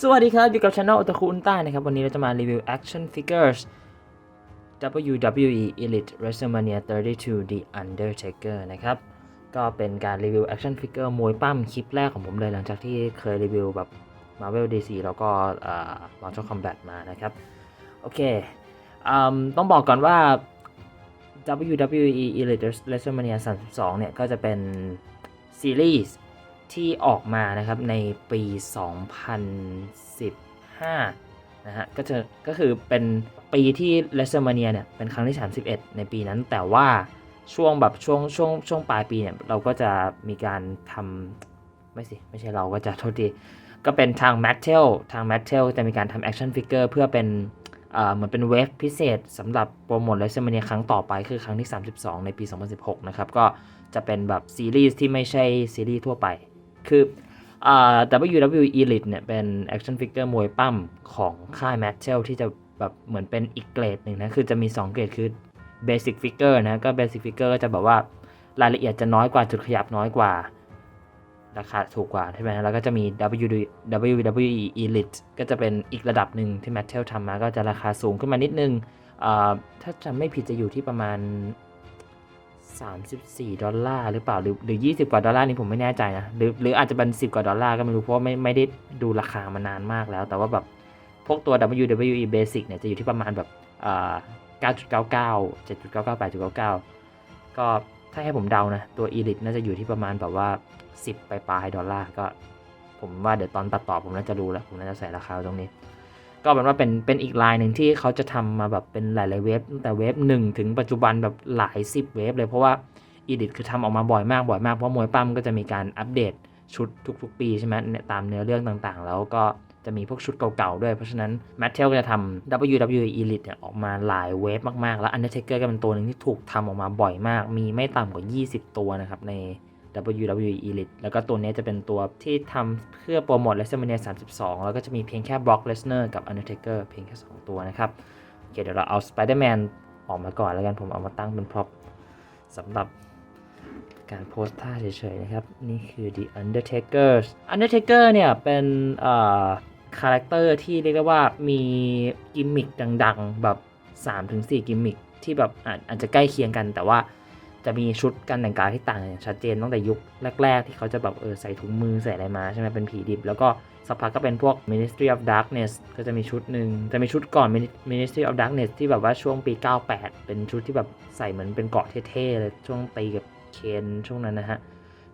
สวัสดีครับ อยู่กับช anel อตคุอุนต้านะครับ วันนี้เราจะมารีวิว action figures WWE Elite WrestleMania 32 The Undertaker นะครับ ก็เป็นการรีวิว action figure มวยปั้มคลิปแรกของผมเลยหลังจากที่เคยรีวิวแบบ Marvel DC แล้วก็ Mortal Kombat มานะครับ โอเคอต้องบอกก่อนว่า WWE Elite WrestleMania 32 เนี่ย ก็จะเป็นซีรีส์ ที่ออกมานะครับในปี 2015 นะฮะก็จะก็คือเป็นปีที่ WrestleMania เนี่ยเป็นครั้งที่ 31 ในปีนั้น แต่ว่าช่วงแบบช่วงช่วงช่วงปลายปีเนี่ยเราก็จะมีการทำไม่สิ ไม่ใช่เราก็จะโทษทีก็เป็นทาง m a t t e l ทาง m a t t e l จะมีการทำ action figure เพื่อเป็นเอ่อเหมือนเป็นเวฟพิเศษสำหรับโปรโมท WrestleMania ครั้งต่อไปคือครั้งที่ 32 ในปี 2016 นะครับ ก็จะเป็นแบบซีรีส์ที่ไม่ใช่ซีรีส์ทั่วไป คืออ่า WWE Elite เนี่ยเป็น action figure มวยปั้มของค่าย Mattel ที่จะแบบเหมือนเป็นอีกเกรดหนึ่งนะ คือจะมี 2 เกรดคือ basic figure นะ ก็ basic figure ก็จะแบบว่ารายละเอียดจะน้อยกว่าจุดขยับน้อยกว่า ราคาถูกกว่าใช่ไหมแล้วก็จะมี WWE Elite ก็จะเป็นอีกระดับหนึ่งที่ Mattel ทำมาก็จะราคาสูงขึ้นมานิดนึงอ่าถ้าจำไม่ผิดจะอยู่ที่ประมาณ 34 ดอลลาร์หรือเปล่าหรือหรือ 20 กว่าดอลลาร์นี่ผมไม่แน่ใจนะหรือหรืออาจจะเป็น 10 กว่าดอลลาร์ก็ไม่รู้เพราะไม่ไม่ได้ดูราคามานานมากแล้ว แต่ว่าแบบพวกตัว WWE Basic เนี่ยจะอยู่ที่ประมาณแบบอ่า9.99 7.99 8.99 ก็ถ้าให้ผมเดานะตัว Elite น่าจะอยู่ที่ประมาณแบบว่า 10ไปปลายๆดอลลาร์ก็ ผมว่าเดี๋ยวตอนตัดต่อผมน่าจะรู้แล้วผมน่าจะใส่ราคาตรงนี้ ก็เป็นว่าเป็นเป็นอีกลายหนึ่งที่เขาจะทำมาแบบเป็นหลาย ๆ เวฟตั้งแต่เวฟหนึ่งถึงปัจจุบันแบบหลายสิบเวฟเลยเพราะว่าอีดิทคือทำออกมาบ่อยมากบ่อยมากเพราะมวยปั้มก็จะมีการอัปเดตชุดทุก ๆ ปีใช่ไหมตามเนื้อเรื่องต่างๆ แล้วก็จะมีพวกชุดเก่าๆ ด้วย เพราะฉะนั้น m a t t e l ก็จะทำ WWE Elite เนี่ยออกมาหลายเวฟมากๆ แล้ว Undertaker ก็เป็นตัวหนึ่งที่ถูกทำออกมาบ่อยมาก มีไม่ต่ำกว่า 20 ตัวนะครับใน WWE Elite แล้วก็ตัวนี้จะเป็นตัวที่ทำเพื่อโปรโมท WrestleMania 32 แล้วก็จะมีเพียงแค่ Brock Lesnar กับ Undertaker เพียงแค่ 2 ตัวนะครับ โอเค เดี๋ยวเราเอา Spider-Man ออกมาก่อนแล้วกันผมเอามาตั้งเป็นพร็อพสำหรับการโพสท่าเฉยๆนะครับ นี่คือ The Undertaker Undertaker เนี่ยเป็นคาแรคเตอร์ที่เรียกได้ว่ามีกิมมิคดังๆ แบบ 3-4 กิมมิคที่แบบอาจจะใกล้เคียงกันแต่ว่า จะมีชุดการแต่งกายที่ต่างอย่างชัดเจนตั้งแต่ยุคแรก ๆ ที่เขาจะแบบเออใส่ถุงมือใส่อะไรมาใช่ไหมเป็นผีดิบ แล้วก็สักพักก็เป็นพวก Ministry of Darkness ก็จะมีชุดหนึ่งจะมีชุดก่อน Ministry of Darkness ที่แบบว่าช่วงปี 98 เป็นชุดที่แบบใส่เหมือนเป็นเกาะเท่ๆเลยช่วงตีกับเคนช่วงนั้นนะฮะ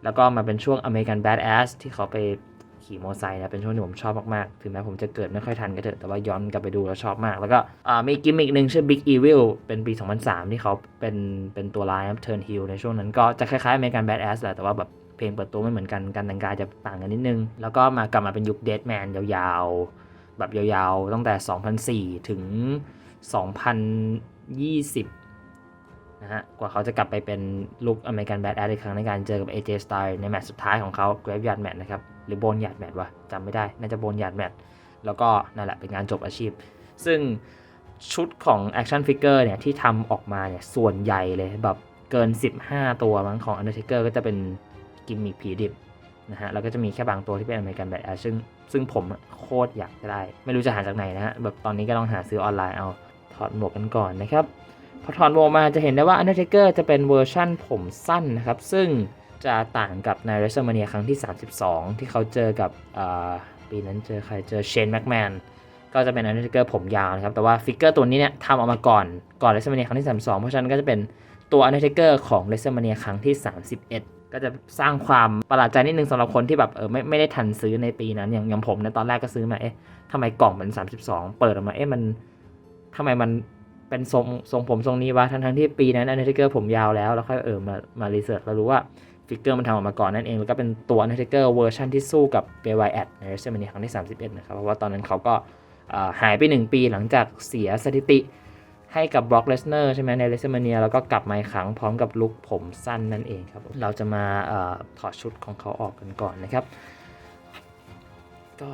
แล้วก็มาเป็นช่วง American Badass ที่เขาไป ขี่มอไซค์นะเป็นช่วงที่ผมชอบมากๆ ถึงแม้ผมจะเกิดไม่ค่อยทันก็เถอะ แต่ว่าย้อนกลับไปดูแล้วชอบมาก แล้วก็มีกิมมิกหนึ่งชื่อ Big Evil เป็นปี 2003 ที่เขาเป็นเป็นตัวร้ายนะ Turn Heel ในช่วงนั้นก็จะคล้ายๆ American Badass แหละแต่ว่าแบบเพลงเปิดตัวไม่เหมือนกัน การแต่งกายจะต่างกันนิดนึง แล้วก็มากลับมาเป็นยุค Deadman ยาวๆ แบบยาวๆ ตั้งแต่ 2004 ถึง 2020นะฮะ กว่าเขาจะกลับไปเป็นลุคอเมริกันแบดแอดอีกครั้งในการเจอกับ AJ Styles ในแมตช์สุดท้ายของเขา Graveyard Match นะครับ หรือ Bone Yard Match วะจำไม่ได้ น่าจะ Bone Yard Match แล้วก็นั่นแหละเป็นงานจบอาชีพ ซึ่งชุดของ Action Figure เนี่ยที่ทำออกมาเนี่ยส่วนใหญ่เลยแบบเกิน 15 ตัวมั้งของ Undertaker ก็จะเป็นกิมมิคผีดิบนะฮะแล้วก็จะมีแค่บางตัวที่เป็นอเมริกันแบดแอดซึ่งซึ่งผมโคตรอยากจะได้ ไม่รู้จะหาจากไหนนะฮะแบบตอนนี้ก็ต้องหาซื้อออนไลน์เอาถอดหมวกกันก่อนนะครับ พอถอดหมวกมาจะเห็นได้ว่า Undertaker จะเป็นเวอร์ชั่นผมสั้นนะครับ ซึ่ง จะต่างกับใน WrestleMania ครั้งที่ 32 ที่เขาเจอกับปีนั้นเจอใครเจอเชนแม็กแมนก็จะเป็น Undertaker ผมยาวนะครับ แต่ว่าฟิกเกอร์ตัวนี้เนี่ยทำออกมาก่อนก่อน WrestleMania ครั้งที่ 32 เพราะฉะนั้นก็จะเป็นตัว Undertaker ของ WrestleMania ครั้งที่ 31ก็จะสร้างความประหลาดใจนิดนึงสำหรับคนที่แบบเออไม่ไม่ได้ทันซื้อในปีนั้น อย่างอย่างผมในยตอนแรกก็ซื้อมาเอ๊ะทำไมกล่องมัน 32 เปิดออกมาเอ๊ะมันทำไมมันเป็นทรงทรงผมทรงนี้วะทั้งทั้งที่ปีนั้นอันเดอร์เกอร์ผมยาวแล้วแล้วค่อยเออมามารีเสิร์ชเรารู้ว่า ฟิกเกอร์มันทำออกมาก่อนนั่นเอง แล้วก็เป็นตัวอันเดอร์เกอร์เวอร์ชันที่สู้กับเบวายแอดในเรสเซอร์มนีครั้งที่ 31 นะครับ เพราะว่าตอนนั้นเขาก็หายไป 1 ปีหลังจากเสียสถิติให้กับบล็อกเลสเนอร์ใช่ไหมในเรสเซอร์มนียแล้วก็กลับมาอีกครั้งพร้อมกับลุคผมสั้นนั่นเองครับ เราจะมาอถอดชุดของเขาออกกันก่อนนะครับ ก็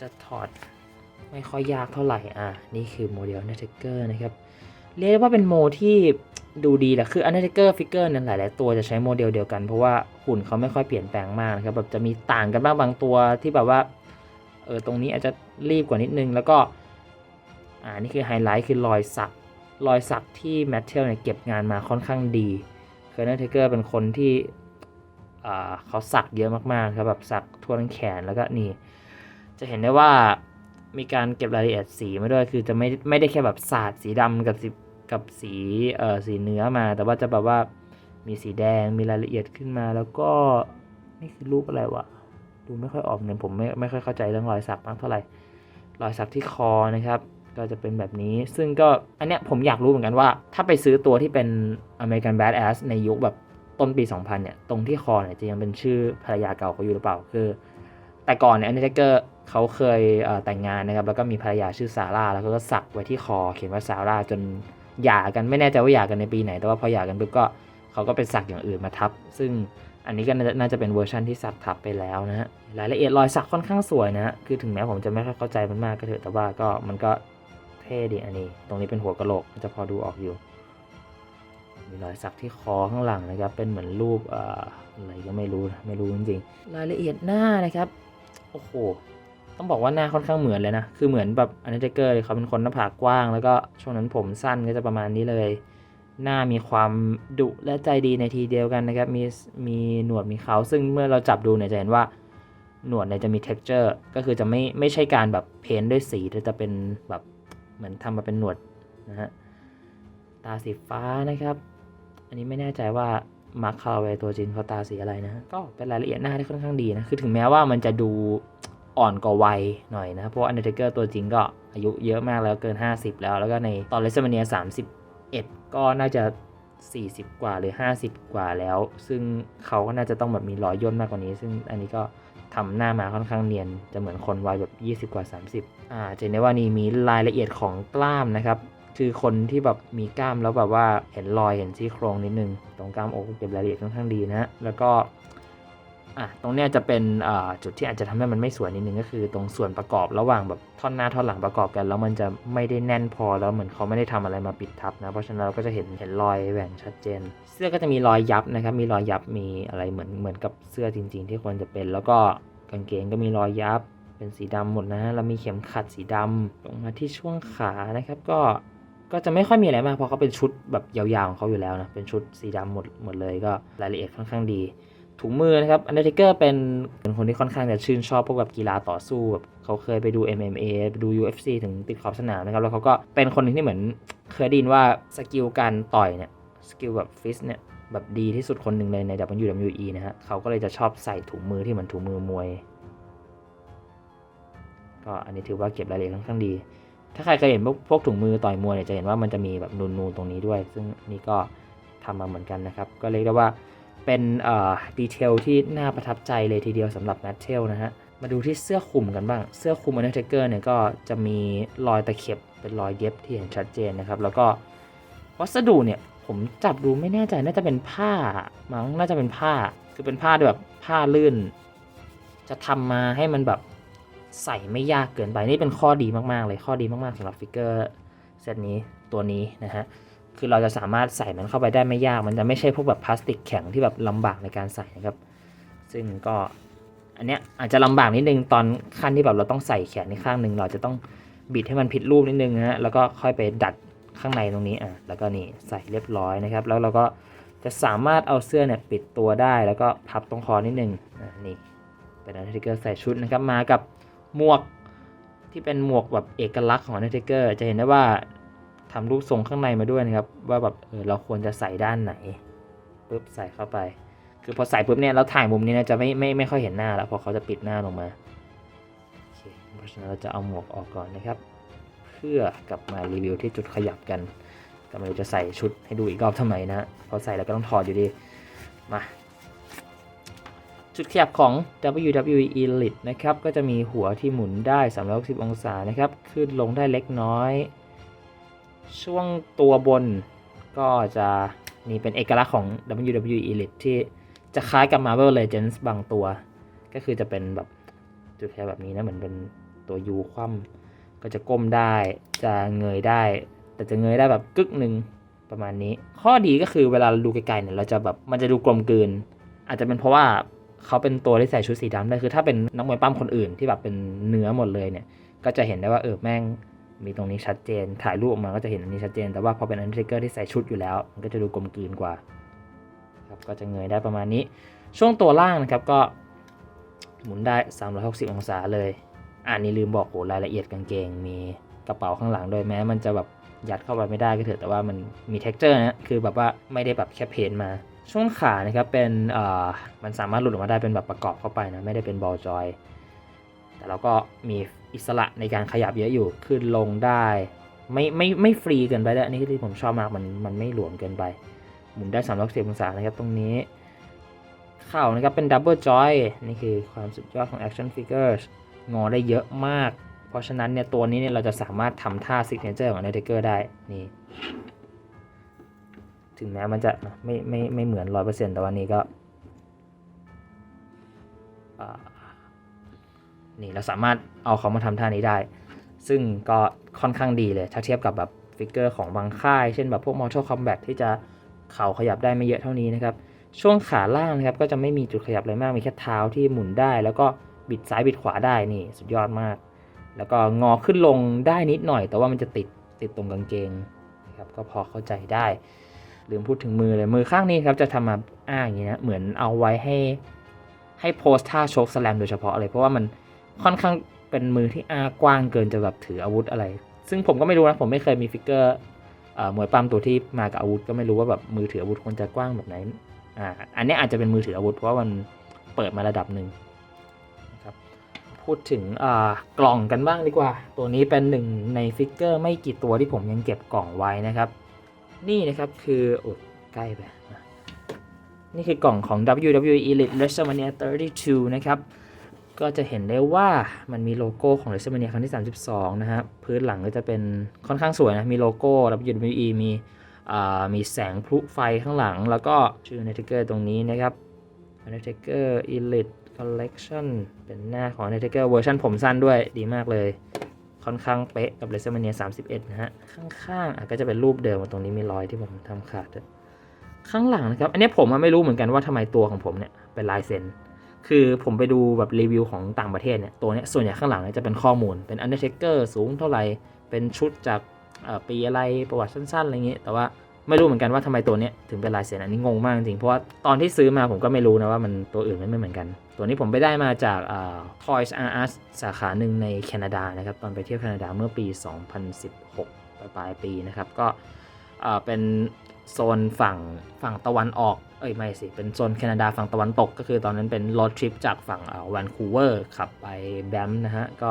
จะถอดไม่ค่อยยากเท่าไหร่อะนี่คือโมเดล Undertaker นะครับเรียกได้ว่าเป็นโมที่ ดูดีแหละคือ Undertaker Figure นั้นหลาย ๆ ตัวจะใช้โมเดลเดียวกัน เพราะว่าหุ่นเขาไม่ค่อยเปลี่ยนแปลงมากนะครับแบบจะมีต่างกันบ้างบางตัวที่แบบว่าเออตรงนี้อาจจะรีบกว่านิดนึง แล้วก็อ่านี่คือไฮไลท์คือรอยสักรอยสักที่แมทเทลเนี่ยเก็บงานมาค่อนข้างดีเคอร์เนอร์เทเกอร์เป็นคนที่เขาสักเยอะมากๆครับแบบสักทั่วทั้งแขนแล้วก็นี่ จะเห็นได้ว่ามีการเก็บรายละเอียดสีมาด้วยคือจะไม่ไม่ได้แค่แบบสาดสีดำกับสี กับสีเอ่อสีเนื้อมา แต่ว่าจะแบบว่ามีสีแดงมีรายละเอียดขึ้นมา แล้วก็นี่คือรูปอะไรวะดูไม่ค่อยออกเงินผมไม่ไม่ค่อยเข้าใจเรื่องรอยสักมากเท่าไหร่รอยสักที่คอนะครับ ก็จะเป็นแบบนี้ ซึ่งก็อันเนี้ยผมอยากรู้เหมือนกันว่า ถ้าไปซื้อตัวที่เป็น American Badass ในยุคแบบต้นปี 2000 เนี่ย ตรงที่คอเนี่ยจะยังเป็นชื่อภรรยาเก่าเขาอยู่หรือเปล่า คือ แต่ก่อนเนี่ยอันเดนี้เกอร์เขาเคยเอ่อแต่งงานนะครับ แล้วก็มีภรรยาชื่อซาร่า แล้วเขาก็สักไว้ที่คอ เขียนว่าซาร่าจน หย่ากันไม่แน่ใจว่าหย่ากันในปีไหน แต่ว่าพอหย่ากันปุ๊บก็เขาก็เป็นสักอย่างอื่นมาทับ ซึ่งอันนี้ก็น่าจะเป็นเวอร์ชันที่สักทับไปแล้วนะฮะรายละเอียดรอยสักค่อนข้างสวยนะฮะคือถึงแม้ผมจะไม่ค่อยเข้าใจมันมากก็เถอะแต่ว่าก็มันก็เท่ดีอันนี้ ตรงนี้เป็นหัวกะโหลกจะพอดูออกอยู่ มีรอยสักที่คอข้างหลังนะครับเป็นเหมือนรูปออะไรก็ไม่รู้ไม่รู้จริงๆรายละเอียดหน้านะครับโอ้โห ต้องบอกว่าหน้าค่อนข้างเหมือนเลยนะ คือเหมือนแบบอันนี้เกอร์เลยเขาเป็นคนหน้าผากกว้าง แล้วก็ช่วงนั้นผมสั้นก็จะประมาณนี้เลย หน้ามีความดุและใจดีในทีเดียวกันนะครับ มีมีหนวดมีเขาซึ่งเมื่อเราจับดูเนี่ยจะเห็นว่าหนวดเนี่ยจะมี texture ก็คือจะไม่ไม่ใช่การแบบเพ้นด้วยสีแต่จะเป็นแบบเหมือนทำมาเป็นหนวดนะฮะตาสีฟ้านะครับ อันนี้ไม่แน่ใจว่ามาร์คคาราเวตัวจริงเขาตาสีอะไรนะ ก็เป็นรายละเอียดหน้าที่ค่อนข้างดีนะ คือถึงแม้ว่ามันจะดู อ่อนกว่าวัยหน่อยนะ เพราะอันเดอร์เทเกอร์ตัวจริงก็อายุเยอะมากแล้วเกิน 50 แล้ว แล้วก็ในตอนเลสเมเนีย31 ก็น่าจะ 40 กว่าหรือ 50 กว่าแล้ว ซึ่งเขาก็น่าจะต้องแบบมีรอยย่นมากกว่านี้ ซึ่งอันนี้ก็ทำหน้ามาค่อนข้างเนียน จะเหมือนคนวัยแบบ 20 กว่า 30 อ่าจะเห็นได้ว่านี่มีรายละเอียดของกล้ามนะครับคือคนที่แบบมีกล้ามแล้วแบบว่าเห็นรอยเห็นซี่โครงนิดนึง ตรงกล้ามอกเก็บรายละเอียดค่อนข้างดีนะ แล้วก็ อะตรงเนี้ยจะเป็นจุดที่อาจจะทำให้มันไม่สวยนิดนึงก็คือ ตรงส่วนประกอบระหว่างแบบท่อนหน้าท่อนหลังประกอบกัน แล้วมันจะไม่ได้แน่นพอแล้วเหมือนเขาไม่ได้ทำอะไรมาปิดทับนะเพราะฉะนั้นเราก็จะเห็นเห็นรอยแหว่งชัดเจน เสื้อก็จะมีรอยยับนะครับมีรอยยับมีอะไรเหมือนเหมือนกับเสื้อจริง ๆ ที่ควรจะเป็น แล้วก็กางเกงก็มีรอยยับเป็นสีดำหมดนะแล้วมีเข็มขัดสีดำลงมาที่ช่วงขานะครับก็ก็จะไม่ค่อยมีอะไรมากเพราะเขาเป็นชุดแบบยาวๆของเขาอยู่แล้วนะเป็นชุดสีดำหมดหมดเลยก็รายละเอียดค่อนข้างดี ถุงมือนะครับอันเดอร์เทเกอร์เป็นเป็นคนที่ค่อนข้างจะชื่นชอบพวกแบบกีฬาต่อสู้แบบเขาเคยไปดู MMA ไปดู UFC ถึงติดขอบสนามนะครับ แล้วเขาก็เป็นคนหนึ่งที่เหมือนเคยไดยินว่าสกิลการต่อยเนี่ยสกิลแบบฟิสเนี่ยแบบดีที่สุดคนหนึ่งเลยใน WWE นะฮะเขาก็เลยจะชอบใส่ถุงมือที่เหมือนถุงมือมวย ก็อันนี้ถือว่าเก็บรายละเอียดค่อนข้างดี ถ้าใครเคยเห็นพวกพวกถุงมือต่อยมวยเนี่ยจะเห็นว่ามันจะมีแบบนูนๆตรงนี้ด้วย ซึ่งนี่ก็ทำมาเหมือนกันนะครับ ก็เรียกได้ว่า เป็นดีเทลที่น่าประทับใจเลยทีเดียวสำหรับแมทเทลนะฮะ มาดูที่เสื้อคลุมกันบ้าง เสื้อคลุมอันเดอร์เทเกอร์เนี่ยก็จะมีรอยตะเข็บเป็นรอยเย็บที่เห็นชัดเจนนะครับ แล้วก็วัสดุเนี่ยผมจับดูไม่แน่ใจน่าจะเป็นผ้ามั้งน่าจะเป็นผ้า คือเป็นผ้าแบบผ้าลื่น จะทำมาให้มันแบบใส่ไม่ยากเกินไปนี่เป็นข้อดีมากๆเลยข้อดีมากๆสำหรับฟิกเกอร์เซตนี้ตัวนี้นะฮะ คือเราจะสามารถใส่มันเข้าไปได้ไม่ยาก มันจะไม่ใช่พวกแบบพลาสติกแข็งที่แบบลำบากในการใส่นะครับ ซึ่งก็อันเนี้ยอาจจะลำบากนิดนึงตอนขั้นที่แบบเราต้องใส่แขนในข้างหนึ่งเราจะต้องบิดให้มันผิดรูปนิดนึงนะฮะแล้วก็ค่อยไปดัดข้างในตรงนี้อะแล้วก็นี่ใส่เรียบร้อยนะครับ แล้วเราก็จะสามารถเอาเสื้อเนี่ยปิดตัวได้ แล้วก็พับตรงคอนิดนึงอะนี่เป็นอันเทเกอร์ใส่ชุดนะครับมากับหมวกที่เป็นหมวกแบบเอกลักษณ์ของอันเทเกอร์จะเห็นได้ว่า ทำรูปทรงข้างในมาด้วยนะครับ ว่าแบบเออเราควรจะใส่ด้านไหนปุ๊บใส่เข้าไป คือพอใส่ปุ๊บเนี่ยเราถ่ายมุมนี้นะจะไม่ไม่ไม่ค่อยเห็นหน้าแล้วเพราะเขาจะปิดหน้าลงมาโอเคเพราะฉะนั้นเราจะเอาหมวกออกก่อนนะครับ เพื่อกลับมารีวิวที่จุดขยับกันกำลังจะใส่ชุดให้ดูอีกรอบทำไมนะพอใส่แล้วก็ต้องถอดอยู่ดีมาจุดขยับของ WWE Elite นะครับ ก็จะมีหัวที่หมุนได้ 360 องศานะครับ ขึ้นลงได้เล็กน้อย ช่วงตัวบนก็จะนี่เป็นเอกลักษณ์ของ WWE Elite ที่จะคล้ายกับ Marvel Legends บางตัว ก็คือจะเป็นแบบจุดขยับแบบนี้นะ เหมือนเป็นตัวยูคว่ำก็จะก้มได้จะเงยได้ แต่จะเงยได้แบบกึกหนึ่งประมาณนี้ ข้อดีก็คือเวลาเราดูไกลๆเนี่ยเราจะแบบมันจะดูกลมกลืน อาจจะเป็นเพราะว่าเขาเป็นตัวที่ใส่ชุดสีดำได้คือถ้าเป็นนักมวยปั้มคนอื่นที่แบบเป็นเนื้อหมดเลยเนี่ย ก็จะเห็นได้ว่าเออแม่ง มีตรงนี้ชัดเจน ถ่ายรูปออกมาก็จะเห็นอันนี้ชัดเจน แต่ว่าพอเป็นอันเทเกอร์ที่ใส่ชุดอยู่แล้ว มันก็จะดูกลมกลืนกว่าครับก็จะเงยได้ประมาณนี้ ช่วงตัวล่างนะครับก็หมุนได้ 360 องศาเลย อันนี้ลืมบอกโหรายละเอียดกางเกง มีกระเป๋าข้างหลังโดยแม้ มันจะแบบยัดเข้าไปไม่ได้ก็เถอะ แต่ว่ามันมี t e x t อร์นะ คือแบบว่าไม่ได้แบบแค่เพนมา ช่วงขานะครับเป็น เอ่อ มันสามารถหลุดออกมาได้เป็นแบบประกอบเข้าไปนะ ไม่ได้เป็นบอลจอย เราก็มีอิสระในการขยับเยอะอยู่ขึ้นลงได้ ไม่ไม่ไม่ฟรีเกินไปด้วยอันนี้ที่ผมชอบมากมันมันไม่หลวมเกินไป หมุนได้3 6 0อยสิบองศานะครับตรงนี้ เข่านะครับเป็นดับเบิลจอยนี่คือความสุดยอดของ Action Figures งอได้เยอะมาก เพราะฉะนั้นเนี่ยตัวนี้เนี่ยเราจะสามารถทำท่า Signature ของ Undertaker ได้นี่ถึงแม้มันจะไม่ไม่ไม่เหมือน100%แต่ว่านี้ก็ นี่เราสามารถเอาเขามาทำท่านี้ได้ ซึ่งก็ค่อนข้างดีเลย ถ้าเทียบกับแบบฟิกเกอร์ของบางค่าย เช่นแบบพวก Mortal Kombat ที่จะเข่าขยับได้ไม่เยอะเท่านี้นะครับ ช่วงขาล่างนะครับก็จะไม่มีจุดขยับอะไรมาก มีแค่เท้าที่หมุนได้ แล้วก็บิดซ้ายบิดขวาได้นี่สุดยอดมาก แล้วก็งอขึ้นลงได้นิดหน่อย แต่ว่ามันจะติดติดตรงกางเกงนะครับก็พอเข้าใจได้ลืมพูดถึงมือเลยมือข้างนี้ครับจะทำมาอ้าอย่างนี้นะเหมือนเอาไว้ให้ให้โพสท่าโชกสแลมโดยเฉพาะเลยเพราะว่ามัน ค่อนข้างเป็นมือที่อากว้างเกินจะแบบถืออาวุธอะไร ซึ่งผมก็ไม่รู้นะ ผมไม่เคยมีฟิกเกอร์เอ่อมวยปั้มตัวที่มากับอาวุธก็ไม่รู้ว่าแบบมือถืออาวุธควรจะกว้างแบบไหนอ่าอันนี้อาจจะเป็นมือถืออาวุธเพราะว่ามันเปิดมาระดับหนึ่งนะครับพูดถึงกล่องกันบ้างดีกว่า ตัวนี้เป็นหนึ่งในฟิกเกอร์ไม่กี่ตัวที่ผมยังเก็บกล่องไว้นะครับ นี่นะครับคือโอ้ใกล้ไปนะนี่คือกล่องของ WWE Elite WrestleMania 32 นะครับ ก็จะเห็นได้ว่ามันมีโลโก้ของ WrestleMania ครั้งที่ 32 นะครับพื้นหลังก็จะเป็นค่อนข้างสวยนะ มีโลโก้ WWE มีอ่ามีแสงพลุไฟข้างหลัง แล้วก็ชื่อ Undertaker ตรงนี้นะครับ Undertaker Elite Collection เป็นหน้าของ Undertaker เวอร์ชันผมสั้นด้วยดีมากเลย ค่อนข้างเป๊ะกับ WrestleMania 31 นะฮะ ข้างๆอะก็จะเป็นรูปเดิมตรงนี้มีรอยที่ผมทำขาด ข้างหลังนะครับ อันนี้ผมไม่รู้เหมือนกันว่าทำไมตัวของผมเนี่ยเป็นลายเซ็น คือผมไปดูแบบรีวิวของต่างประเทศเนี่ย ตัวเนี้ยส่วนใหญ่ข้างหลังเนี่ยจะเป็นข้อมูล เป็น Undertaker สูงเท่าไหร่ เป็นชุดจากปีอะไร ประวัติสั้นๆ อะไรเงี้ย แต่ว่าไม่รู้เหมือนกันว่าทำไมตัวเนี้ยถึงเป็นลายเซ็นอันนี้งงมากจริงๆเพราะว่าตอนที่ซื้อมาผมก็ไม่รู้นะว่ามันตัวอื่นมันไม่เหมือนกัน ตัวนี้ผมไปได้มาจาก Toys R Us สาขาหนึ่งในแคนาดานะครับ ตอนไปเที่ยวแคนาดาเมื่อปี 2016 ปลายปลายปีนะครับ ก็เป็นโซนฝั่งฝั่งตะวันออก เอ้ยไม่สิเป็นโซนแคนาดาฝั่งตะวันตก ก็คือตอนนั้นเป็นรถทริปจากฝั่งอ่าแวนคูเวอร์ขับไปแบมนะฮะ ก็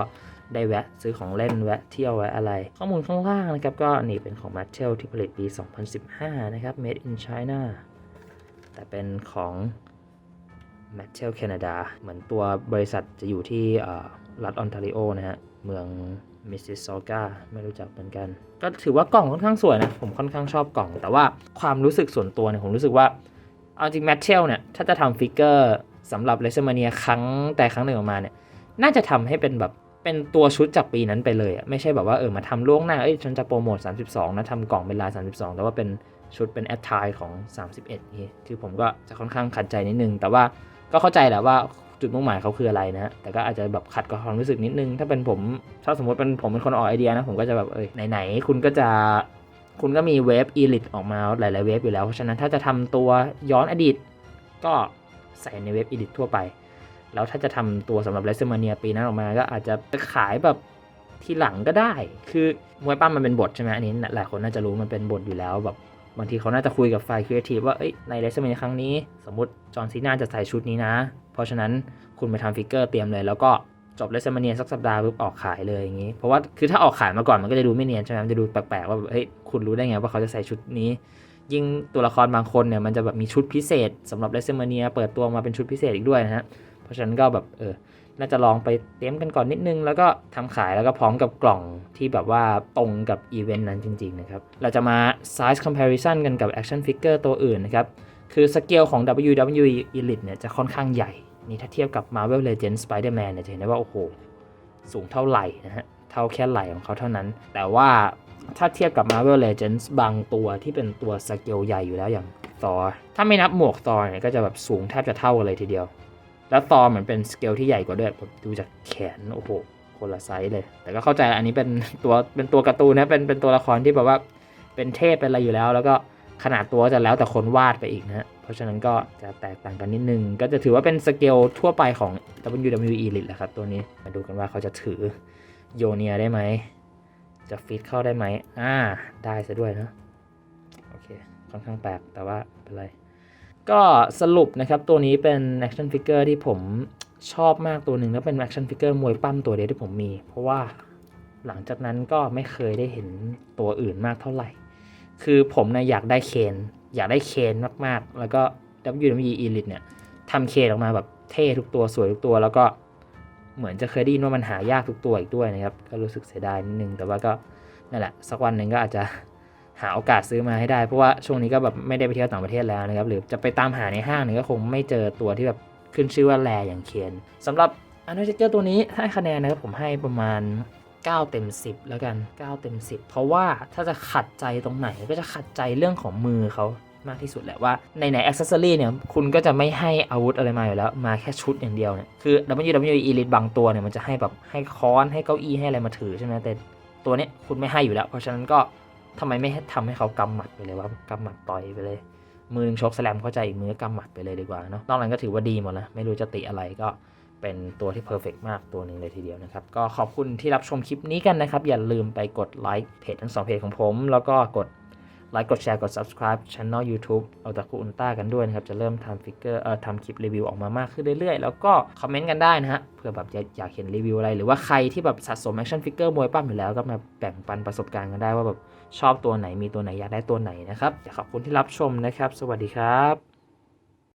ได้แวะซื้อของเล่นแวะเที่ยวแวะอะไร ข้อมูลข้างล่างนะครับ ก็นี่เป็นของ m a t t e l ที่ผลิตปี 2015 นะครับ made in China แต่เป็นของ m a t t e l Canada เหมือนตัวบริษัทจะอยู่ที่รัฐออนทาริโอนะฮะ เมืองมิสซิสซอกาไม่รู้จักเหมือนกัน ก็ถือว่ากล่องค่อนข้างสวยนะ ผมค่อนข้างชอบกล่อง แต่ว่าความรู้สึกส่วนตัวเนี่ยผมรู้สึกว่า เอาจริงแมทเทลเนี่ยถ้าจะทำฟิกเกอร์สำหรับเลเซอร์มาเนียครั้งแต่ครั้งหนึ่งออกมาเนี่ยน่าจะทำให้เป็นแบบเป็นตัวชุดจากปีนั้นไปเลยอะไม่ใช่แบบว่าเออมาทำล่วงหน้าเอ้ยฉันจะโปรโมท 32 นะทำกล่องเป็นลาย 32 แต่ว่าเป็นชุดเป็นแอดทายของ 31 นี่คือผมก็จะค่อนข้างขัดใจนิดนึง แต่ว่าก็เข้าใจแหละว่าจุดมุ่งหมายเขาคืออะไรนะฮะแต่ก็อาจจะแบบขัดกับความรู้สึกนิดนึง ถ้าเป็นผม ถ้าสมมติเป็นผมเป็นคนออกไอเดียนะ ผมก็จะแบบเอ้ยไหนๆ คุณก็จะ คุณก็มีเวฟอีลิตออกมาหลาย ๆ เวฟอยู่แล้ว เพราะฉะนั้นถ้าจะทำตัวย้อนอดีต ก็ใส่ในเว็บอีดิททั่วไป แล้วถ้าจะทำตัวสำหรับเลสเซอร์มาเนียปีนั้นออกมาก็อาจจะขายแบบทีหลังก็ได้ คือมวยปั้มมันเป็นบทใช่ไหมอันนี้หลายคนน่าจะรู้มันเป็นบทอยู่แล้วแบบบางทีเขาน่าจะคุยกับฝ่ายครีเอทีฟว่าในเลสเซอร์มาเนียครั้งนี้ สมมติจอห์นซีน่าจะใส่ชุดนี้นะ เพราะฉะนั้นคุณไปทำฟิกเกอร์เตรียมเลยแล้วก็ จบเลสเซมาเนียสักสัปดาห์ปุ๊บออกขายเลยอย่างนี้ เพราะว่าคือถ้าออกขายมาก่อนมันก็จะดูไม่เนียนใช่ไหมมันจะดูแปลกๆว่าเฮ้ยคุณรู้ได้ไงว่าเขาจะใส่ชุดนี้ ยิ่งตัวละครบางคนเนี่ยมันจะแบบมีชุดพิเศษสำหรับเลเซมาเนียเปิดตัวมาเป็นชุดพิเศษอีกด้วยนะฮะเพราะฉะนั้นก็แบบเออน่าจะลองไปเตรียมกันก่อนนิดนึง แล้วก็ทำขายแล้วก็พร้อมกับกล่องที่แบบว่าตรงกับอีเวนต์นั้นจริงๆนะครับเราจะมา size comparison กันกับ action figure ตัวอื่นนะครับคือสเกลของ WWE Elite เนี่ยจะค่อนข้างใหญ่ นี่ถ้าเทียบกับ Marvel Legends Spider-Man เนี่ยจะเห็นได้ว่า โอ้โห สูงเท่าไหร่นะฮะ เท่าแค่ไหล่ของเขาเท่านั้น แต่ว่าถ้าเทียบกับ Marvel Legends บางตัวที่เป็นตัวสเกลใหญ่อยู่แล้วอย่าง Thor ถ้าไม่นับหมวก Thor เนี่ยก็จะแบบสูงแทบจะเท่ากันเลยทีเดียว แล้วตอเหมือนเป็นสเกลที่ใหญ่กว่าด้วยผมดูจากแขนโอ้โหคนละไซส์เลย แต่ก็เข้าใจอันนี้เป็นตัวเป็นตัวการ์ตูนนะเป็นเป็นตัวละครที่แบบว่าเป็นเทพเป็นอะไรอยู่แล้ว แล้วก็ขนาดตัวจะแล้วแต่คนวาดไปอีกนะฮะ เพราะฉะนั้นก็จะแตกต่างกันนิดนึง ก็จะถือว่าเป็นสเกลทั่วไปของ WWE Elite แหละครับตัวนี้ มาดูกันว่าเขาจะถือโยเนียได้ไหม จะฟิตเข้าได้ไหมอ่า ได้ซะด้วยนะโอเค ค่อนข้างแปลกแต่ว่าไม่เป็นไร ก็สรุปนะครับตัวนี้เป็น action figure ที่ผมชอบมากตัวหนึ่งแล้วเป็น action figure มวยปั้มตัวเดียวที่ผมมี เพราะว่าหลังจากนั้นก็ไม่เคยได้เห็นตัวอื่นมากเท่าไหร่ คือผมนะอยากได้เคน อยากได้เคนมากๆ แล้วก็ WWE Elite เนี่ยทำเคนออกมาแบบเท่ทุกตัวสวยทุกตัวแล้วก็เหมือนจะเคยได้ยินว่ามันหายากทุกตัวอีกด้วยนะครับ ก็รู้สึกเสียดายนิดนึง แต่ว่าก็นั่นแหละ สักวันหนึ่งก็อาจจะหาโอกาสซื้อมาให้ได้ เพราะว่าช่วงนี้ก็แบบไม่ได้ไปเที่ยวต่างประเทศแล้วนะครับ หรือจะไปตามหาในห้างเนี่ยก็คงไม่เจอตัวที่แบบขึ้นชื่อว่าแรอย่างเคนสำหรับอันเดอร์เจอร์ตัวนี้ให้คะแนนนะครับผมให้ประมาณ 9 เต็ม 10 แล้วกัน 9 เต็ม 10 เพราะว่าถ้าจะขัดใจตรงไหนก็จะขัดใจเรื่องของมือเขามากที่สุดแหละว่าในไหนๆ accessory เนี่ยคุณก็จะไม่ให้อาวุธอะไรมาอยู่แล้ว มาแค่ชุดอย่างเดียวเนี่ยคือ WWE Elite บางตัวเนี่ยมันจะให้แบบให้ค้อนให้เก้าอี้ให้อะไรมาถือใช่ไหมแต่ตัวเนี้ยคุณไม่ให้อยู่แล้ว เพราะฉะนั้นก็ทำไมไม่ให้ทำให้เขากำหมัดไปเลยว่ากำหมัดต่อยไปเลย มือหนึ่งชกแสลมเข้าใจอีกมือกำหมัดไปเลยดีกว่าเนาะนอกนั้นก็ถือว่าดีหมดแล้วไม่รู้จะติอะไรก็ เป็นตัวที่เพอร์เฟกมากตัวหนึ่งเลยทีเดียวนะครับ ก็ขอบคุณที่รับชมคลิปนี้กันนะครับ อย่าลืมไปกดไลค์เพจทั้งสองเพจของผม แล้วก็กดไลค์กดแชร์กด subscribe channel YouTube เอาตะคุอุลต้ากันด้วยนะครับ จะเริ่มทำฟิกเกอร์เอ่อทำคลิปรีวิวออกมามากขึ้นเรื่อยๆ แล้วก็คอมเมนต์กันได้นะฮะเผื่อแบบอยากเห็นรีวิวอะไร หรือว่าใครที่แบบสะสม action figure มวยปั้มอยู่แล้วก็มาแบ่งปันประสบการณ์กันได้ว่าแบบชอบตัวไหนมีตัวไหนอยากได้ตัวไหนนะครับขอบคุณที่รับชมนะครับ สวัสดีครับ